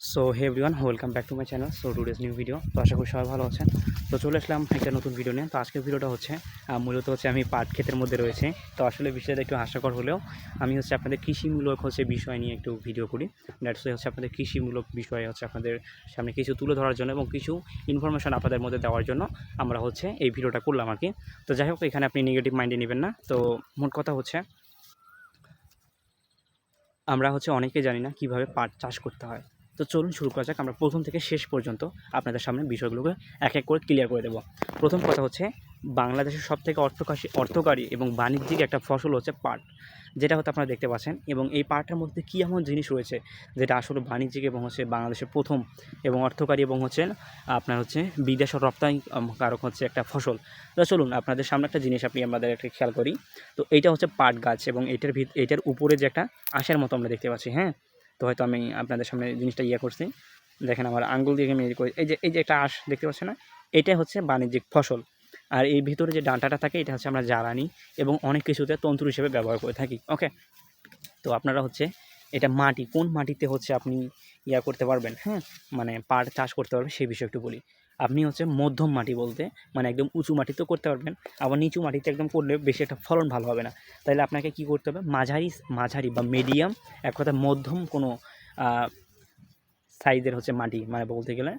So hey everyone welcome back to my channel so today's new video তো আশা করি সবাই ভালো আছেন। তো চলে আসলাম একটা নতুন ভিডিও নিয়ে। তো আজকের ভিডিওটা হচ্ছে মূলত হচ্ছে আমি পাট ক্ষেতের মধ্যে রয়েছে। তো আসলে বিষয়টা একটু হাস্যকর হলেও আমি হচ্ছে আপনাদের কৃষিমূলক হচ্ছে বিষয় নিয়ে একটু ভিডিও করি। দ্যাটস হচ্ছে আপনাদের কৃষিমূলক বিষয়ে হচ্ছে আপনাদের সামনে কিছু তুলে ধরার জন্য এবং কিছু ইনফরমেশন আপনাদের মধ্যে দেওয়ার জন্য আমরা হচ্ছে এই ভিডিওটা করলাম আর কি তো যাই হোক, এখানে আপনি নেগেটিভ মাইন্ডে নেবেন না। তো মোট কথা হচ্ছে, আমরা হচ্ছে অনেকে জানি না কীভাবে পাট চাষ করতে হয়। তো চলুন শুরু করা যাক। আমরা প্রথম থেকে শেষ পর্যন্ত আপনাদের সামনে বিষয়গুলোকে এক এক করে ক্লিয়ার করে দেব। প্রথম কথা হচ্ছে, বাংলাদেশের সবথেকে অর্থকাশী, অর্থকারী এবং বাণিজ্যিক একটা ফসল হচ্ছে পাট, যেটা হয়তো আপনারা দেখতে পাচ্ছেন। এবং এই পাটের মধ্যে কী এমন জিনিস রয়েছে, যেটা আসলে বাণিজ্যিক এবং হচ্ছে বাংলাদেশের প্রথম এবং অর্থকারী এবং হচ্ছে আপনার হচ্ছে বিদেশ রপ্তানি কারক হচ্ছে একটা ফসল। তো চলুন, আপনাদের সামনে একটা জিনিস আপনি আমাদের একটা খেয়াল করি। তো এইটা হচ্ছে পাট গাছ এবং এটার ভিত, এটার উপরে যে একটা আশার মতো আমরা দেখতে পাচ্ছি হ্যাঁ? তো হয়তো আমি আপনাদের সামনে জিনিসটা ইয়ে করছি। দেখেন আমার আঙ্গুল দিয়ে আমি এই যে এই যে একটা আঁশ দেখতে পাচ্ছে না? এটা হচ্ছে বাণিজ্যিক ফসল। আর এই ভিতরে যে ডাঁটাটা থাকে, এটা হচ্ছে আমরা জ্বালানি এবং অনেক কিছুতে তন্তু হিসেবে ব্যবহার করে থাকি। ওকে? তো আপনারা হচ্ছে এটা মাটি, কোন মাটিতে হচ্ছে আপনি ইয়া করতে পারবেন হ্যাঁ? মানে পাট চাষ করতে পারবেন, সেই বিষয়ে একটু বলি। আপনি হচ্ছে মধ্যম মাটি বলতে মানে একদম উঁচু মাটিতেও করতে পারবেন, আবার নিচু মাটিতে একদম করলে বেশি একটা ফলন ভালো হবে না। তাহলে আপনাকে কি করতে হবে? মাঝারি মাঝারি বা মিডিয়াম এক কথা মধ্যম কোনো সাইজের হচ্ছে মাটি মানে বলতে গেলে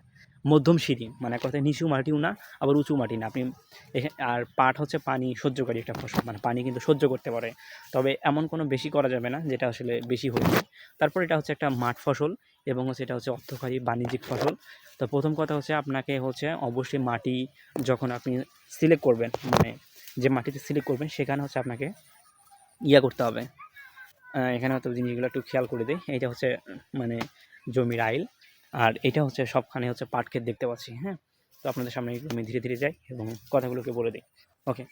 মধ্যম সিঁড়ি মানে এক কথায় নিচু মাটিও না, আবার উঁচু মাটি না। আপনি আর পাট হচ্ছে পানি সহ্যকারী একটা ফসল মানে পানি কিন্তু সহ্য করতে পারে। তবে এমন কোনো বেশি করা যাবে না, যেটা আসলে বেশি হয়ে তারপর এটা হচ্ছে একটা মাঠ ফসল এবং হচ্ছে এটা হচ্ছে অর্থকারী বাণিজ্যিক ফসল। তো প্রথম কথা হচ্ছে আপনাকে হচ্ছে অবশ্যই মাটি যখন আপনি সিলেক্ট করবেন মানে যে মাটিতে সিলেক্ট করবেন, সেখানে হচ্ছে আপনাকে ইয়া করতে হবে। এখানে হয়তো জিনিসগুলো একটু খেয়াল করে দিই। এটা হচ্ছে মানে জমির আইল। আর এটা হচ্ছে সবখানে হচ্ছে পাট ক্ষেত দেখতে পাচ্ছি হ্যাঁ? তো আপনাদের সামনে আমি ধীরে ধীরে যাই এবং কথাগুলোকে বলে দিই। ওকে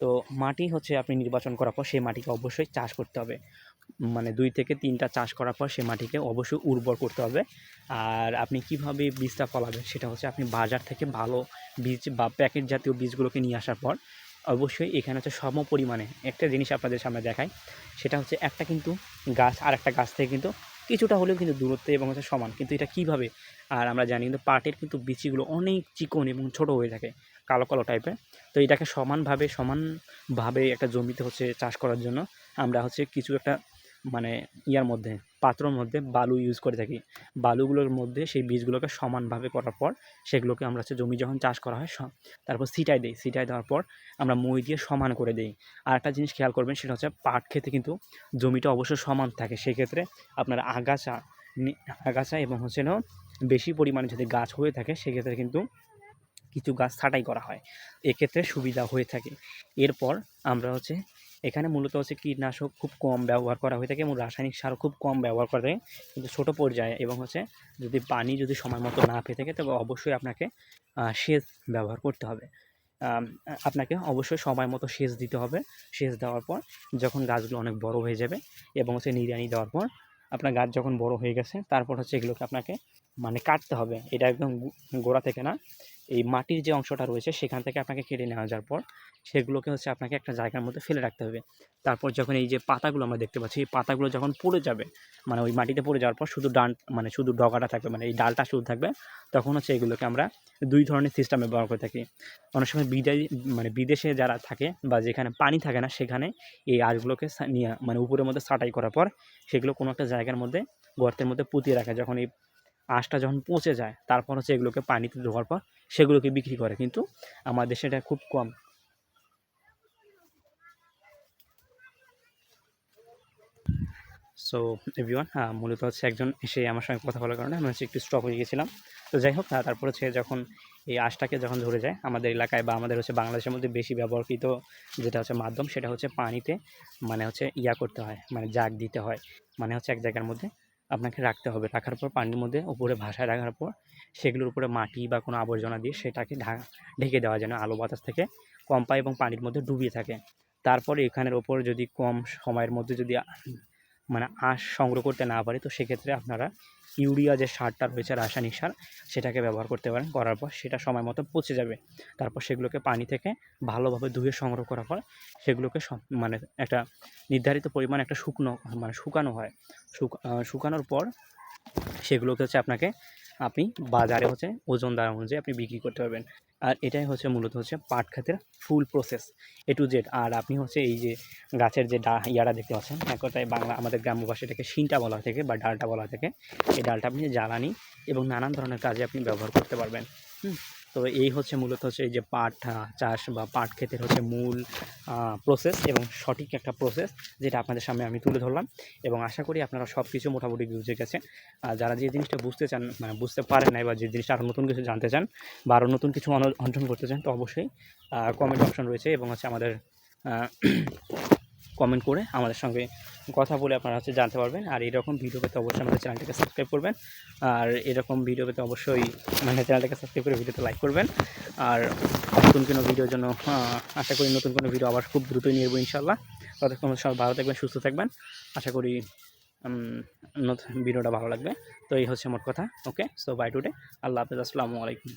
তো মাটি হচ্ছে আপনি নির্বাচন করার পর সেই মাটিকে অবশ্যই চাষ করতে হবে। মানে দুই থেকে তিনটা চাষ করার পর সে মাটিকে অবশ্যই উর্বর করতে হবে। আর আপনি কীভাবে বীজটা ফলাবেন সেটা হচ্ছে আপনি বাজার থেকে ভালো বীজ বা প্যাকেট জাতীয় বীজগুলোকে নিয়ে আসার পর অবশ্যই এখানে হচ্ছে সম পরিমাণে একটা জিনিস আপনাদের সামনে দেখায় সেটা হচ্ছে একটা কিন্তু গাছ আর একটা গাছ থেকে কিন্তু কিছুটা হলেও কিন্তু দূরত্বে এবং হচ্ছে সমান। কিন্তু এটা কীভাবে? আর আমরা জানি কিন্তু পাটের কিন্তু বিচিগুলো অনেক চিকন এবং ছোট হয়ে থাকে, কালো কালো টাইপের তো এটাকে সমানভাবে সমানভাবে একটা জমিতে হচ্ছে চাষ করার জন্য আমরা হচ্ছে কিছু একটা মানে ইয়ার মধ্যে, পাত্রর মধ্যে বালু ইউজ করে থাকি। বালুগুলোর মধ্যে সেই বীজগুলোকে সমানভাবে করার পর সেগুলোকে আমরা হচ্ছে জমি যখন চাষ করা হয় তারপর সিটাই দিই। সিটাই দেওয়ার পর আমরা মই দিয়ে সমান করে দিই। আর একটা জিনিস খেয়াল করবেন, সেটা হচ্ছে পাট খেতে কিন্তু জমিটা অবশ্যই সমান থাকে। সেক্ষেত্রে আপনার আগাছা আগাছা এবং হচ্ছে বেশি পরিমাণে যদি গাছ হয়ে থাকে, সেক্ষেত্রে কিন্তু কিছু গাছ ছাঁটাই করা হয়। এক্ষেত্রে সুবিধা হয়ে থাকে। এরপর আমরা হচ্ছে এখানে মূলত হচ্ছে কীটনাশক খুব কম ব্যবহার করা হয়ে থাকে এবং রাসায়নিক সার খুব কম ব্যবহার করে কিন্তু ছোটো পর্যায়ে এবং হচ্ছে যদি পানি যদি সময় মতো না পেয়ে থাকে, তবে অবশ্যই আপনাকে সেচ ব্যবহার করতে হবে। আপনাকে অবশ্যই সময় মতো সেচ দিতে হবে। সেচ দেওয়ার পর যখন গাছগুলো অনেক বড় হয়ে যাবে এবং হচ্ছে নিড়ানি দেওয়ার পর আপনার গাছ যখন বড় হয়ে গেছে, তারপর হচ্ছে এগুলোকে আপনাকে মানে কাটতে হবে। এটা একদম গোড়া থেকে না। এই মাটির যে অংশটা রয়েছে সেখান থেকে আপনাকে কেটে নেওয়া যাওয়ার পর সেগুলোকে হচ্ছে আপনাকে একটা জায়গার মধ্যে ফেলে রাখতে হবে। তারপর যখন এই যে পাতাগুলো আমরা দেখতে পাচ্ছি, এই পাতাগুলো যখন পড়ে যাবে মানে ওই মাটিতে পড়ে যাওয়ার পর শুধু ডান মানে শুধু ডগাটা থাকবে মানে এই ডালটা শুধু থাকবে, তখন হচ্ছে এগুলোকে আমরা দুই ধরনের সিস্টেম ব্যবহার করে থাকি। অনেক সময় বিদায় মানে বিদেশে যারা থাকে বা যেখানে পানি থাকে না, সেখানে এই আঁশগুলোকে নিয়ে মানে উপরের মধ্যে ছাঁটাই করার পর সেগুলো কোনো একটা জায়গার মধ্যে, গর্তের মধ্যে পুঁতিয়ে রাখে। যখন এই আঁশটা যখন পচে যায়, তারপর হচ্ছে এগুলোকে পানিতে ধোয়ার পর সেগুলোকে বিক্রি করে, কিন্তু আমাদের দেশে এটা খুব কম। সো এভরিওয়ান মূলত হচ্ছে একজন এসে আমার সঙ্গে কথা বলার কারণে আমি হচ্ছে একটু স্টপ হয়ে গেছিলাম। তো যাই হোক তারপর হচ্ছে যখন এই আশটাকে যখন ধরে যায় আমাদের এলাকায় বা আমাদের হচ্ছে বাংলাদেশের মধ্যে বেশি ব্যবহৃত যেটা হচ্ছে মাধ্যম, সেটা হচ্ছে পানিতে মানে হচ্ছে ইয়া করতে হয় মানে জাগ দিতে হয় মানে হচ্ছে এক জায়গার মধ্যে। আপনাকে রাখতে হবে। রাখার পর পানির মধ্যে উপরে ভাসায় রাখার পর সেগুলোর উপরে মাটি বা কোনো আবর্জনা দিয়ে সেটাকে ঢেকে দেওয়া যেন আলো বাতাস থেকে কম পায় এবং পানির মধ্যে ডুবিয়ে থাকে। তারপরে এখানের ওপর যদি কম সময়ের মধ্যে যদি মানে আঁশ সংগ্রহ করতে না পারে, তো সেক্ষেত্রে আপনারা ইউরিয়া যে সারটা রয়েছে, রাসায়নিক সার, সেটাকে ব্যবহার করতে পারেন, করার পর সেটা সময় মতো পচে যাবে। তারপর সেগুলোকে পানি থেকে ভালোভাবে ধুয়ে সংগ্রহ করার পর সেগুলোকে মানে একটা নির্ধারিত পরিমাণ একটা শুকনো মানে শুকানো হয়। শুক- শুকানোর পর সেগুলোকে হচ্ছে আপনাকে, আপনি বাজারে হচ্ছে ওজন দ্বারা অনুযায়ী আপনি বিক্রি করতে পারবেন। আর এটাই হচ্ছে মূলত হচ্ছে পাট খাতের full process A to Z আর আপনি হচ্ছে এই যে গাছের যে ডা ইয়ারা দেখতে পাচ্ছেন এক কথায় বাংলা, আমাদের গ্রাম্য ভাষায় এটাকে শিনটা বলা থেকে বা ডালটা বলা থাকে। এই ডালটা আপনি জ্বালানি এবং নানান ধরনের কাজে আপনি ব্যবহার করতে পারবেন। হুম? তো এই হচ্ছে মূলত হচ্ছে এই যে পাট চাষ বা পাট ক্ষেতের হচ্ছে মূল প্রসেস এবং সঠিক একটা প্রসেস যেটা আপনাদের সামনে আমি তুলে ধরলাম এবং আশা করি আপনারা সব কিছু মোটামুটি বুঝে গেছে আর যারা যে জিনিসটা বুঝতে চান মানে বুঝতে পারেন নাই বা যে জিনিসটা আরও নতুন কিছু জানতে চান বা আরও নতুন কিছু অর্জন করতে চান, তো অবশ্যই কমেন্ট অপশন রয়েছে এবং হচ্ছে আমাদের কমেন্ট করে আমাদের সঙ্গে কথা বলে আপনারা হচ্ছে জানতে পারবেন। আর এরকম ভিডিও পেতে অবশ্যই আমাদের চ্যানেলটাকে সাবস্ক্রাইব করবেন। আর এরকম ভিডিও পেতে অবশ্যই মানে চ্যানেলটাকে সাবস্ক্রাইব করে ভিডিওতে লাইক করবেন। আর নতুন কোনো ভিডিওর জন্য আশা করি নতুন কোনো ভিডিও আবার খুব দ্রুতই নিয়ে ইনশাল্লাহ ততক্ষণ সবাই ভালো থাকবেন, সুস্থ থাকবেন। আশা করি ভিডিওটা ভালো লাগবে। তো এই হচ্ছে মোট কথা ওকে সো বাই টুডে আল্লাহ হাফেজ, আসসালামু আলাইকুম।